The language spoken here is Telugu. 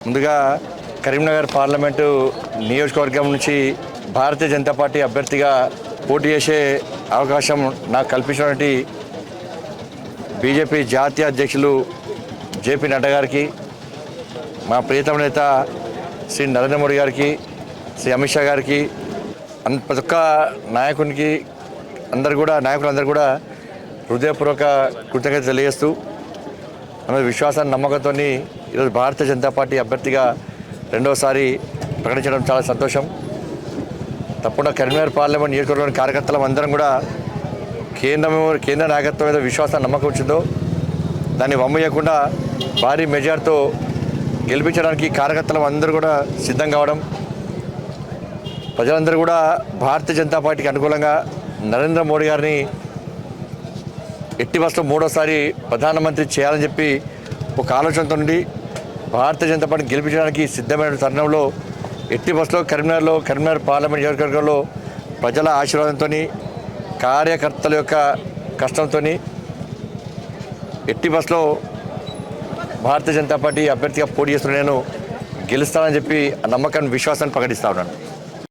ముందుగా కరీంనగర్ పార్లమెంటు నియోజకవర్గం నుంచి భారతీయ జనతా పార్టీ అభ్యర్థిగా పోటీ చేసే అవకాశం నాకు కల్పించినటువంటి బీజేపీ జాతీయ అధ్యక్షులు జేపీ నడ్డా గారికి మా ప్రియతమ నేత శ్రీ నరేంద్ర మోడీ గారికి శ్రీ అమిత్ షా గారికి ప్రతి ఒక్క నాయకునికి అందరు కూడా నాయకులందరూ కూడా హృదయపూర్వక కృతజ్ఞత తెలియజేస్తూ మన విశ్వాసాన్ని నమ్మకంతో ఈరోజు భారతీయ జనతా పార్టీ అభ్యర్థిగా రెండవసారి ప్రకటించడం చాలా సంతోషం. తప్పకుండా కరీంనగర్ పార్లమెంట్ నియోజకవర్గంలోని కార్యకర్తలం అందరం కూడా కేంద్రం కేంద్ర నాయకత్వం మీద విశ్వాసం నమ్మకం వచ్చిందో దాన్ని వమ్మయ్యకుండా భారీ మెజార్తో గెలిపించడానికి కార్యకర్తల అందరూ కూడా సిద్ధం కావడం ప్రజలందరూ కూడా భారతీయ జనతా పార్టీకి అనుకూలంగా నరేంద్ర మోడీ గారిని ఎట్టి బస్సులో మూడోసారి ప్రధానమంత్రి చేయాలని చెప్పి ఒక ఆలోచనతో నుండి భారతీయ జనతా పార్టీని గెలిపించడానికి సిద్ధమైన తరుణంలో ఎట్టి బస్సులో కరీంనగర్లో కరీంనగర్ పార్లమెంట్ నియోజకవర్గంలో ప్రజల ఆశీర్వాదంతో కార్యకర్తల యొక్క కష్టంతో ఎట్టి బస్సులో భారతీయ జనతా పార్టీ అభ్యర్థిగా పోటీ చేస్తున్న నేను గెలుస్తానని చెప్పి ఆ నమ్మకాన్ని విశ్వాసాన్ని ప్రకటిస్తా ఉన్నాను.